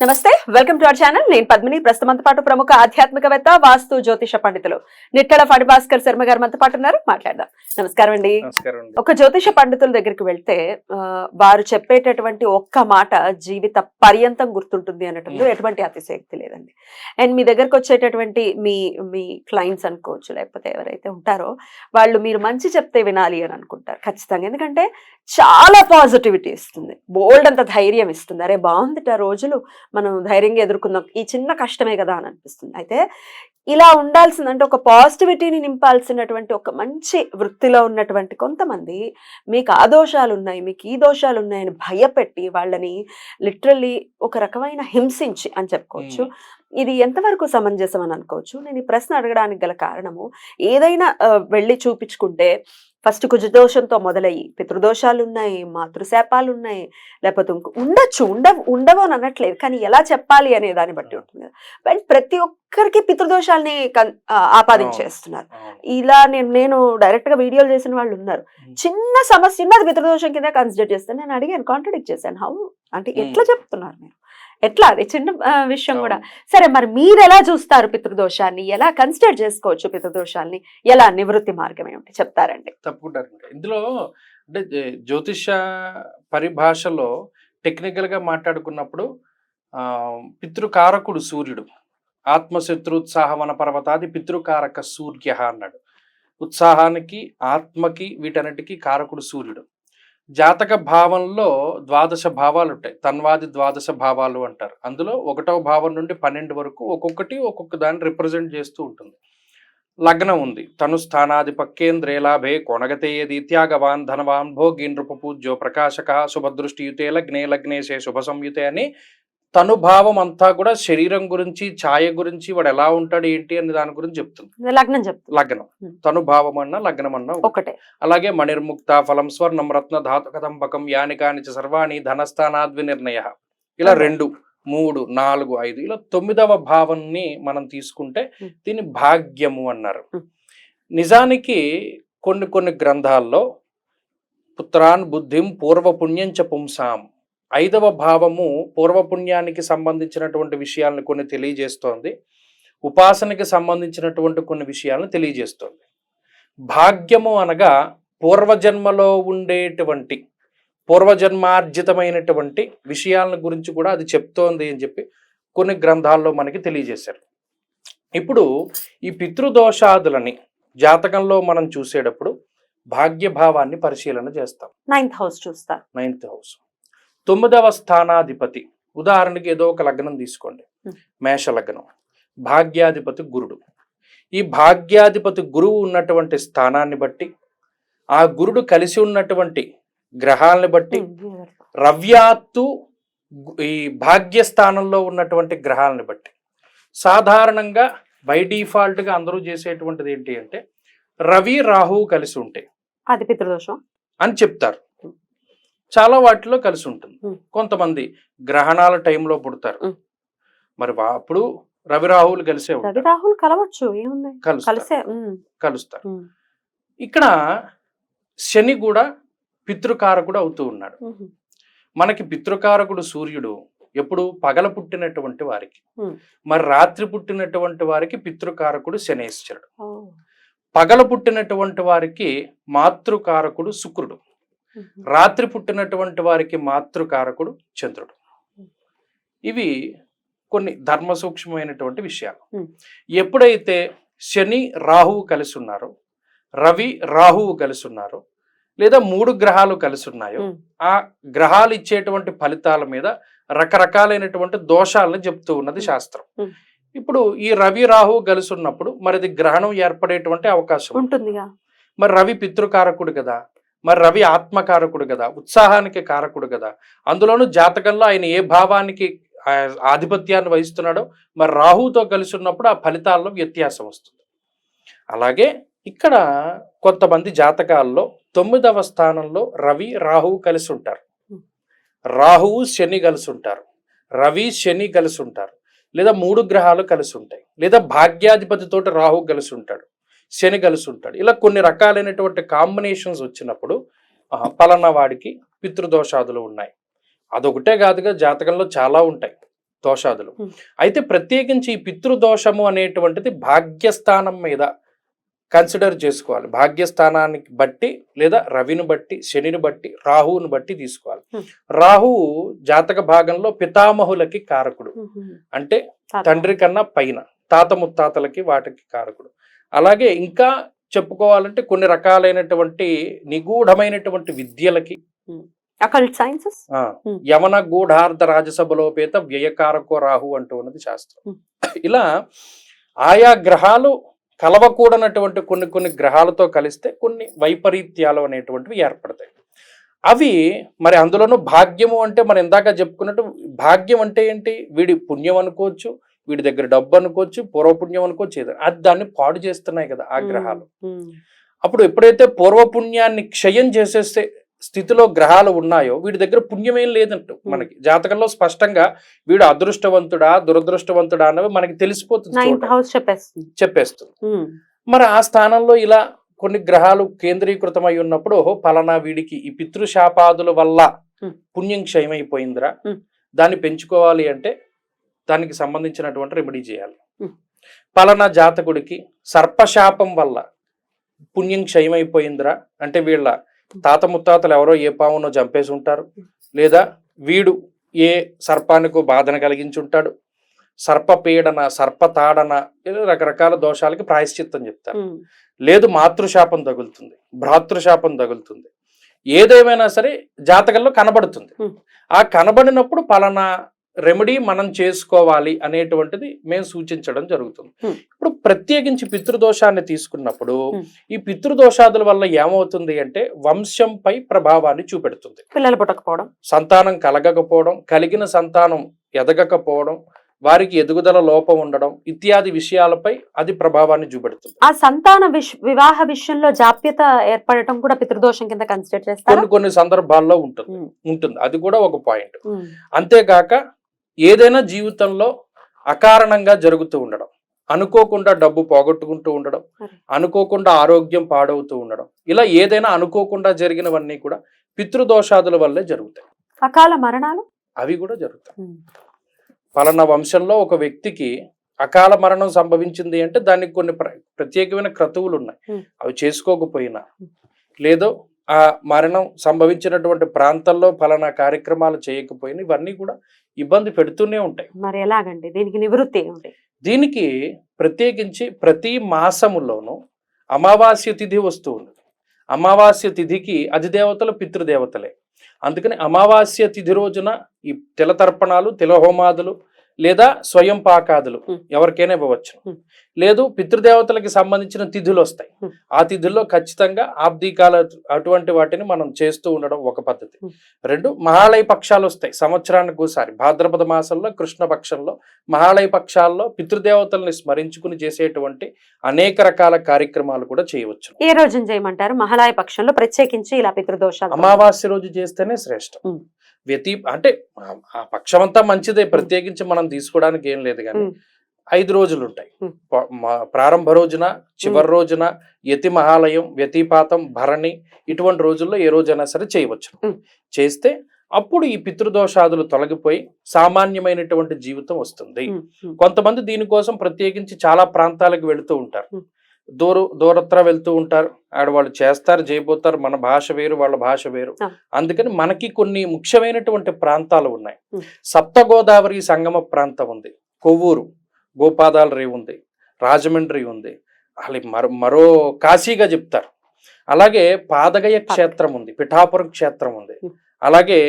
నమస్తే welcome to our channel. నేను పద్మిని. ప్రస్తుతంతో పాటు ప్రముఖ ఆధ్యాత్మికవేత్త వాస్తు జ్యోతిష పండితులు నిట్టల ఫణిభాస్కర్ శర్మ గారు మనతో పాటు ఉన్నారు. మాట్లాడదాం. నమస్కారం అండి. ఒక జ్యోతిష పండితుల దగ్గరికి వెళ్తే వారు చెప్పేటటువంటి ఒక్క మాట జీవిత పర్యంతం గుర్తుంటుంది అనటంలో ఎటువంటి అతిశయోక్తి లేదండి. అండ్ మీ దగ్గరకు వచ్చేటటువంటి మీ మీ క్లయింట్స్ అనుకోవచ్చు లేకపోతే ఎవరైతే ఉంటారో వాళ్ళు మీరు మంచి చెప్తే వినాలి అని అనుకుంటారు. ఖచ్చితంగా. ఎందుకంటే చాలా పాజిటివిటీ ఇస్తుంది. బోల్డ్ అంత ధైర్యం ఇస్తుంది. అరే బాగుందిట రోజులు. మనం ధైర్యంగా ఎదుర్కొందాం ఈ చిన్న కష్టమే కదా అని అనిపిస్తుంది. అయితే ఇలా ఉండాల్సిందంటే ఒక పాజిటివిటీని నింపాల్సినటువంటి ఒక మంచి వృత్తిలో ఉన్నటువంటి కొంతమంది మీకు ఆ దోషాలు ఉన్నాయి మీకు ఈ దోషాలు ఉన్నాయని భయపెట్టి వాళ్ళని లిటరల్లీ ఒక రకమైన హింసించి అని చెప్పుకోవచ్చు. ఇది ఎంతవరకు సమంజసం అని అనుకోవచ్చు? నేను ఈ ప్రశ్న అడగడానికి గల కారణము ఏదైనా వెళ్ళి చూపించుకుంటే ఫస్ట్ కుజదోషంతో మొదలయ్యి పితృదోషాలు ఉన్నాయి మాతృశాపాలు ఉన్నాయి లేకపోతే ఇంకో ఉండొచ్చు ఉండ ఉండవు అని అనట్లేదు కానీ ఎలా చెప్పాలి అనే దాన్ని బట్టి ఉంటుంది కదా. బట్ ప్రతి ఒక్కరికి పితృదోషాలని ఆపాదించేస్తున్నారు. ఇలా నేను నేను డైరెక్ట్గా వీడియోలు చేసిన వాళ్ళు ఉన్నారు. చిన్న సమస్య ఉన్నది పితృదోషం కింద కన్సిడర్ చేస్తాను నేను అడిగాను కాంట్రడిక్ట్ చేశాను. హౌ? అంటే ఎట్లా. చెప్తున్నారు మీరు? ఎట్లా? అది చిన్న విషయం కూడా. సరే మరి మీరు ఎలా చూస్తారు పితృదోషాన్ని? ఎలా కన్సిడర్ చేసుకోవచ్చు పితృదోషాన్ని? ఎలా నివృత్తి మార్గం ఏమిటి? చెప్తారండి. తప్పకుండా. ఇందులో అంటే జ్యోతిష పరిభాషలో టెక్నికల్గా మాట్లాడుకున్నప్పుడు ఆ పితృకారకుడు సూర్యుడు. ఆత్మశత్రుత్సాహ వన పర్వతాది పితృకారక సూర్య అన్నాడు. ఉత్సాహానికి ఆత్మకి వీటన్నిటికీ కారకుడు సూర్యుడు. జాతక భావంలో ద్వాదశ భావాలు ఉంటాయి. తన్వాది ద్వాదశ భావాలు అంటారు. అందులో ఒకటవ భావం నుండి పన్నెండు వరకు ఒక్కొక్కటి ఒక్కొక్క దాన్ని రిప్రజెంట్ చేస్తూ ఉంటుంది. లగ్నం ఉంది. తను స్థానాధిపక్యేంద్రే లాభే కొనగతేయదీత్యాగవాన్ ధనవాన్ భోగి నృపపూజ్యో ప్రకాశక శుభదృష్టియుతే లగ్నే లగ్నేశే శుభ సంయుతే అని తను భావం అంతా కూడా శరీరం గురించి ఛాయ గురించి వాడు ఎలా ఉంటాడు ఏంటి అని దాని గురించి చెప్తుంది లగ్నం చెప్తాను లగ్నం. తను భావం అన్నా లగ్నం అన్నా ఒకటే. అలాగే మణిర్ముక్త ఫలం స్వర్ణం రత్న ధాతు కదంబకం యాని కాని చ సర్వాణి ధనస్థానాద్వి నిర్ణయ ఇలా. రెండు మూడు నాలుగు ఐదు ఇలా తొమ్మిదవ భావాన్ని మనం తీసుకుంటే. దీన్ని భాగ్యము అన్నారు. నిజానికి కొన్ని కొన్ని గ్రంథాల్లో పుత్రాన్ బుద్ధిం పూర్వపుణ్యం చ పుంసాం ఐదవ భావము పూర్వపుణ్యానికి సంబంధించినటువంటి విషయాలను కొన్ని తెలియజేస్తోంది. ఉపాసనకి సంబంధించినటువంటి కొన్ని విషయాలను తెలియజేస్తోంది. భాగ్యము అనగా పూర్వజన్మలో ఉండేటువంటి పూర్వజన్మార్జితమైనటువంటి విషయాలను గురించి కూడా అది చెప్తోంది అని చెప్పి కొన్ని గ్రంథాల్లో మనకి తెలియజేశారు. ఇప్పుడు ఈ పితృదోషాదులని జాతకంలో మనం చూసేటప్పుడు భాగ్యభావాన్ని పరిశీలన చేస్తాం. నైన్త్ హౌస్ చూస్తారు నైన్త్ హౌస్ తొమ్మిదవ స్థానాధిపతి. ఉదాహరణకి ఏదో ఒక లగ్నం తీసుకోండి. మేష లగ్నం. భాగ్యాధిపతి గురుడు. ఈ భాగ్యాధిపతి గురువు ఉన్నటువంటి స్థానాన్ని బట్టి ఆ గురుడు కలిసి ఉన్నటువంటి గ్రహాలని బట్టి రవ్యాత్తు ఈ భాగ్యస్థానంలో ఉన్నటువంటి గ్రహాలని బట్టి. సాధారణంగా బై డిఫాల్ట్గా అందరూ చేసేటువంటిది ఏంటి అంటే రవి రాహువు కలిసి ఉంటాయి అది పితృదోషం. అని చెప్తారు. చాలా వాటిలో కలిసి ఉంటుంది. కొంతమంది గ్రహణాల టైంలో పుడతారు. మరి అప్పుడు రవి రాహువులు కలిసే రవి రాహుల్ కలవచ్చు కలిసే కలుస్తారు. ఇక్కడ శని కూడా పితృకారకుడు అవుతూ ఉన్నాడు. మనకి పితృకారకుడు సూర్యుడు ఎప్పుడు పగల పుట్టినటువంటి వారికి. మరి రాత్రి పుట్టినటువంటి వారికి పితృకారకుడు శనేశ్వరుడు. పగల పుట్టినటువంటి వారికి మాతృకారకుడు శుక్రుడు. రాత్రి పుట్టినటువంటి వారికి మాతృకారకుడు చంద్రుడు ఇవి కొన్ని ధర్మ సూక్ష్మమైనటువంటి విషయాలు. ఎప్పుడైతే శని రాహువు కలిసి ఉన్నారో రవి రాహువు కలిసి ఉన్నారో లేదా మూడు గ్రహాలు కలిసి ఉన్నాయో ఆ గ్రహాలు ఇచ్చేటువంటి ఫలితాల మీద రకరకాలైనటువంటి దోషాలను చెప్తూ ఉన్నది. శాస్త్రం. ఇప్పుడు ఈ రవి రాహువు కలిసి ఉన్నప్పుడు మరి అది గ్రహణం ఏర్పడేటువంటి అవకాశం ఉంది. ఉంటుందిగా మరి రవి పితృకారకుడు కదా మరి రవి ఆత్మకారకుడు కదా ఉత్సాహానికి కారకుడు కదా. అందులోనూ జాతకంలో ఆయన ఏ భావానికి ఆధిపత్యాన్ని వహిస్తున్నాడో మరి రాహుతో కలిసి ఉన్నప్పుడు ఆ ఫలితాల్లో వ్యత్యాసం వస్తుంది. అలాగే ఇక్కడ కొంతమంది జాతకాల్లో తొమ్మిదవ స్థానంలో రవి రాహువు కలిసి ఉంటారు. రాహువు శని కలిసి ఉంటారు. రవి శని కలిసి ఉంటారు. లేదా మూడు గ్రహాలు కలిసి ఉంటాయి. లేదా భాగ్యాధిపతితోటి రాహు కలిసి ఉంటాడు. శని కలిసి ఉంటాడు ఇలా కొన్ని రకాలైనటువంటి కాంబినేషన్స్ వచ్చినప్పుడు పలానా వాడికి పితృదోషాదులు ఉన్నాయి. అదొకటే కాదుగా జాతకంలో చాలా ఉంటాయి దోషాదులు. అయితే ప్రత్యేకించి ఈ పితృదోషము అనేటువంటిది భాగ్యస్థానం మీద కన్సిడర్ చేసుకోవాలి. భాగ్యస్థానానికి బట్టి లేదా రవిని బట్టి శనిని బట్టి రాహువుని బట్టి తీసుకోవాలి. రాహువు జాతక భాగంలో పితామహులకి కారకుడు. అంటే తండ్రి కన్నా పైన తాత ముత్తాతలకి వాటికి కారకుడు. అలాగే ఇంకా చెప్పుకోవాలంటే కొన్ని రకాలైనటువంటి నిగూఢమైనటువంటి విద్యలకి అకల్ట్ సైన్సెస్ ఆ, Hmm. యవన గూఢార్థ రాజసభలోపేత వ్యయకారకో రాహు అంటూ ఉన్నది శాస్త్రం. Hmm. ఇలా ఆయా గ్రహాలు కలవకూడనటువంటి కొన్ని కొన్ని గ్రహాలతో కలిస్తే కొన్ని వైపరీత్యాలు అనేటువంటివి ఏర్పడతాయి. అవి మరి అందులోనూ భాగ్యము అంటే మనం ఇందాక చెప్పుకున్నట్టు భాగ్యం అంటే ఏంటి? వీడి పుణ్యం అనుకోవచ్చు వీడి దగ్గర డబ్బు అనుకోవచ్చు పూర్వపుణ్యం అనుకోవచ్చు ఏదైనా అది దాన్ని పాడు చేస్తున్నాయి కదా ఆ గ్రహాలు. అప్పుడు ఎప్పుడైతే పూర్వపుణ్యాన్ని క్షయం చేసేస్తే స్థితిలో గ్రహాలు ఉన్నాయో వీడి దగ్గర పుణ్యమేం లేదంటూ మనకి. జాతకంలో స్పష్టంగా వీడు అదృష్టవంతుడా దురదృష్టవంతుడా అన్నవి మనకి తెలిసిపోతుంది చెప్పేస్తుంది. మరి ఆ స్థానంలో ఇలా కొన్ని గ్రహాలు కేంద్రీకృతమై ఉన్నప్పుడు పలానా వీడికి ఈ పితృశాపాదుల వల్ల. పుణ్యం క్షయమైపోయిందిరా. దాన్ని పెంచుకోవాలి అంటే దానికి సంబంధించినటువంటి రెమెడీ చేయాలి. పలానా జాతకుడికి సర్పశాపం వల్ల పుణ్యం క్షయమైపోయిందిరా. అంటే వీళ్ళ తాత ముత్తాతలు ఎవరో ఏ పావునో చంపేసి ఉంటారు. లేదా వీడు ఏ సర్పానికో బాధన కలిగించి ఉంటాడు. సర్పపీడన సర్పతాడన ఇలా రకరకాల దోషాలకి ప్రాయశ్చిత్తం చెప్తారు. లేదు మాతృశాపం తగులుతుంది భ్రాతృశాపం తగులుతుంది. ఏదేమైనా సరే జాతకంలో కనబడుతుంది. ఆ కనబడినప్పుడు పలానా రెమెడీ మనం చేసుకోవాలి అనేటువంటిది మేము సూచించడం జరుగుతుంది Hmm. ఇప్పుడు ప్రత్యేకించి పితృదోషాన్ని తీసుకున్నప్పుడు Hmm. ఈ పితృదోషాదుల వల్ల ఏమవుతుంది అంటే వంశంపై ప్రభావాన్ని చూపెడుతుంది పిల్లలు పుట్టకపోవడం సంతానం కలగకపోవడం కలిగిన సంతానం ఎదగకపోవడం వారికి ఎదుగుదల లోపం ఉండడం ఇత్యాది విషయాలపై అది ప్రభావాన్ని చూపెడుతుంది ఆ సంతాన విష్- వివాహ విషయంలో జాప్యత ఏర్పడటం కూడా పితృదోషం కింద కన్సిడర్ చేస్తారా కొన్ని కొన్ని సందర్భాల్లో ఉంటుంది Hmm. ఉంటుంది అది కూడా ఒక పాయింట్. అంతేగాక ఏదైనా జీవితంలో అకారణంగా జరుగుతూ ఉండడం అనుకోకుండా డబ్బు పోగొట్టుకుంటూ ఉండడం. అనుకోకుండా ఆరోగ్యం పాడవుతూ ఉండడం ఇలా ఏదైనా అనుకోకుండా జరిగినవన్నీ కూడా పితృదోషాదుల వల్లే జరుగుతాయి అకాల మరణాలు అవి కూడా జరుగుతాయి. పలానా వంశంలో ఒక వ్యక్తికి అకాల మరణం సంభవించింది అంటే దానికి కొన్ని ప్ర- ప్రత్యేకమైన క్రతువులు ఉన్నాయి. అవి చేసుకోకపోయినా లేదో ఆ మరణం సంభవించినటువంటి ప్రాంతాల్లో ఫలానా కార్యక్రమాలు చేయకపోయినా ఇవన్నీ కూడా ఇబ్బంది పెడుతూనే ఉంటాయి. మరి ఎలాగండి? దీనికి నివృత్తి దీనికి ప్రత్యేకించి ప్రతి మాసములోనూ అమావాస్య తిథి వస్తూ ఉంది అమావాస్య తిథికి అధిదేవతలు పితృదేవతలే. అందుకని అమావాస్య తిథి రోజున ఈ తిలతర్పణాలు తిలహోమాదులు లేదా స్వయం పాకాదులు. ఎవరికైనా ఇవ్వవచ్చు. లేదు పితృదేవతలకి సంబంధించిన తిథులు వస్తాయి. ఆ తిథుల్లో ఖచ్చితంగా ఆబ్దీకాల అటువంటి వాటిని మనం చేస్తూ ఉండడం ఒక పద్ధతి. రెండు మహాలయ పక్షాలు వస్తాయి సంవత్సరానికి ఒకసారి భాద్రపద మాసంలో కృష్ణ పక్షంలో మహాలయ పక్షాల్లో పితృదేవతల్ని స్మరించుకుని చేసేటువంటి అనేక రకాల కార్యక్రమాలు కూడా చేయవచ్చు ఏ రోజున చేయమంటారు మహాలయ పక్షంలో ప్రత్యేకించి ఇలా పితృదోషాలు అమావాస్య రోజు చేస్తేనే శ్రేష్టం. వ్యతి అంటే ఆ- ఆ పక్షం అంతా మంచిదే ప్రత్యేకించి మనం తీసుకోవడానికి ఏం లేదు కానీ. ఐదు రోజులు ఉంటాయి ప్రారంభ రోజున చివరి రోజున యతి మహాలయం వ్యతిపాతం భరణి ఇటువంటి రోజుల్లో ఏ రోజైనా సరే చేయవచ్చు. చేస్తే అప్పుడు ఈ పితృదోషాదులు తొలగిపోయి సామాన్యమైనటువంటి జీవితం వస్తుంది. కొంతమంది దీనికోసం ప్రత్యేకించి చాలా ప్రాంతాలకు వెళుతూ ఉంటారు. దూర దూరత్ర వెళ్తూ ఉంటారు. ఆడ వాళ్ళు చేస్తారు చేయబోతారు. మన భాష వేరు వాళ్ళ భాష వేరు. అందుకని మనకి కొన్ని ముఖ్యమైనటువంటి ప్రాంతాలు ఉన్నాయి. సప్త గోదావరి సంగమ ప్రాంతం ఉంది. కొవ్వూరు గోపాదాల రేవు ఉంది. రాజమండ్రి ఉంది. అలా మరో మరో కాశీగా చెప్తారు. అలాగే పాదగయ క్షేత్రం ఉంది. పిఠాపురం క్షేత్రం ఉంది. అలాగే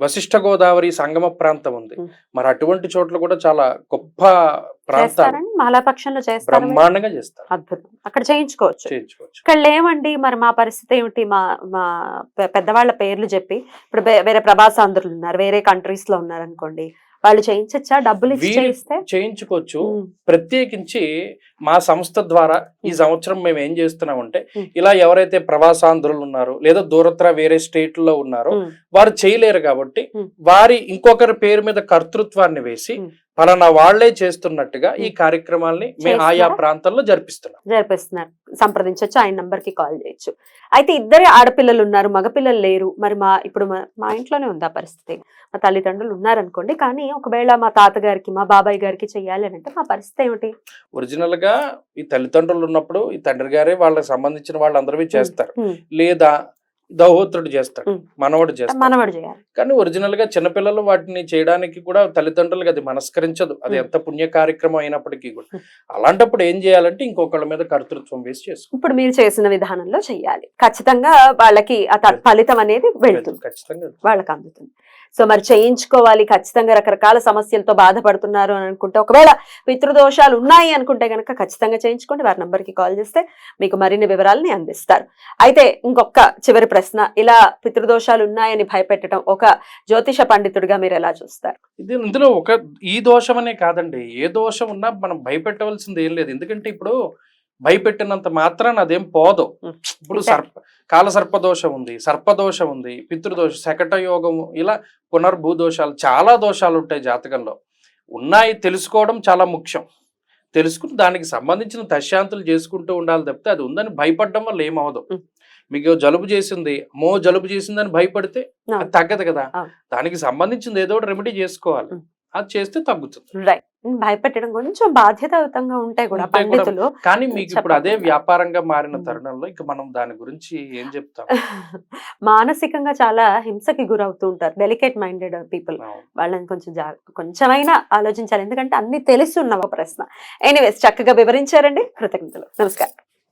వశిష్ఠ గోదావరి సంగమ ప్రాంతం ఉంది. మరి అటువంటి చోట్ల కూడా చాలా గొప్ప ప్రాంతాలు. బ్రహ్మాండంగా చేస్తారు. అద్భుతం. అక్కడ చేయించుకోవచ్చు. చేయించుకోవచ్చు. ఇక్కడ లేవండి మరి మా పరిస్థితి ఏమిటి? మా మా పెద్దవాళ్ళ పేర్లు చెప్పి ఇప్పుడు వేరే ప్రభాసాంధ్రులు ఉన్నారు వేరే కంట్రీస్లో ఉన్నారు అనుకోండి వాళ్ళు చేయించచ్చా డబ్బులు చేయిస్తే చేయించుకోవచ్చు ప్రత్యేకించి మా సంస్థ ద్వారా ఈ. సంవత్సరం మేము ఏం చేస్తున్నామంటే. ఇలా ఎవరైతే ప్రవాసాంధ్రులు ఉన్నారో లేదా దూరత్ర వేరే స్టేట్లో ఉన్నారో వారు చేయలేరు కాబట్టి. వారి ఇంకొకరి పేరు మీద కర్తృత్వాన్ని వేసి. ఫలానా వాళ్ళే చేస్తున్నట్టుగా ఈ. కార్యక్రమాల్ని మేము ఆయా? ప్రాంతాల్లో జరిపిస్తున్నాం జరిపిస్తున్నారు. సంప్రదించవచ్చు ఆయన నంబర్కి కాల్ చేయొచ్చు. అయితే ఇద్దరే ఆడపిల్లలు ఉన్నారు మగపిల్లలు లేరు. మరి మా ఇప్పుడు మా- మా ఇంట్లోనే ఉంది ఆ పరిస్థితి? మా తల్లిదండ్రులు ఉన్నారనుకోండి కానీ ఒకవేళ మా తాతగారికి మా బాబాయ్ గారికి చెయ్యాలి అని అంటే మా పరిస్థితి ఏమిటి? ఒరిజినల్గా ఈ తల్లిదండ్రులు ఉన్నప్పుడు ఈ తండ్రి గారే వాళ్ళకి సంబంధించిన వాళ్ళందరూ చేస్తారు. లేదా దహోత్రుడు చేస్తాడు. మనవడు చేస్తాడు. మనవడు చేయాలి. కానీ ఒరిజినల్గా చిన్నపిల్లలు వాటిని చేయడానికి కూడా తల్లిదండ్రులకు అది మనస్కరించదు. అది. ఎంత పుణ్య కార్యక్రమం అయినప్పటికీ కూడా. అలాంటప్పుడు ఏం చేయాలంటే ఇంకొకళ్ళ మీద కర్తృత్వం వేసి చేసుకో ఇప్పుడు మీరు చేసిన విధానంలో చెయ్యాలి ఖచ్చితంగా వాళ్ళకి ఆ ఫలితం అనేది వెళ్తుంది. ఖచ్చితంగా వాళ్ళకి అందుతుంది. సో మరి చేయించుకోవాలి. ఖచ్చితంగా రకరకాల సమస్యలతో బాధపడుతున్నారు అని అనుకుంటే ఒకవేళ పితృదోషాలు ఉన్నాయి అనుకుంటే కనుక ఖచ్చితంగా చేయించుకోండి. వారి నంబర్కి కాల్ చేస్తే మీకు మరిన్ని వివరాలని అందిస్తారు అయితే ఇంకొక చివరి ప్రశ్న ఇలా పితృదోషాలు ఉన్నాయని భయపెట్టడం ఒక జ్యోతిష పండితుడిగా మీరు ఎలా చూస్తారు ఇది ఇందులో ఒక ఈ దోషం అనే కాదండి ఏ దోషం ఉన్నా మనం భయపెట్టవలసింది ఏం లేదు ఎందుకంటే ఇప్పుడు భయపెట్టినంత మాత్రాన అదేం పోదు. ఇప్పుడు. సర్ప కాల సర్పదోషం ఉంది సర్పదోషం ఉంది పితృదోషం శకట యోగము ఇలా పునర్భూదోషాలు చాలా దోషాలు ఉంటాయి జాతకంలో ఉన్నాయి తెలుసుకోవడం చాలా ముఖ్యం తెలుసుకుని దానికి సంబంధించిన దశాంతులు చేసుకుంటూ ఉండాలి తప్పితే అది ఉందని భయపడడం వల్ల ఏమవదు. మీకు జలుబు చేసింది మో జలుబు చేసిందని భయపడితే తగ్గదు కదా. దానికి సంబంధించింది ఏదో ఒకటి రెమెడీ చేసుకోవాలి. అది చేస్తే తగ్గుతుంది. రైట్ భయపెట్టడం కొంచెం బాధ్యతాయుతంగా ఉంటాయి కూడా. పండితులు. కానీ మీకు ఇప్పుడు అదే. వ్యాపారంగా మారిన. తరుణంలో ఇక మనం దాని గురించి ఏం చెప్తాం? మానసికంగా చాలా హింసకి గురవుతూ ఉంటారు. Delicate minded people. వాళ్ళని కొంచెం కొంచెమైనా ఆలోచించాలి. ఎందుకంటే అన్ని తెలుసున్న ఒక ప్రశ్న? ఎనీవేస్ చక్కగా వివరించారండి. కృతజ్ఞతలు. నమస్కారం.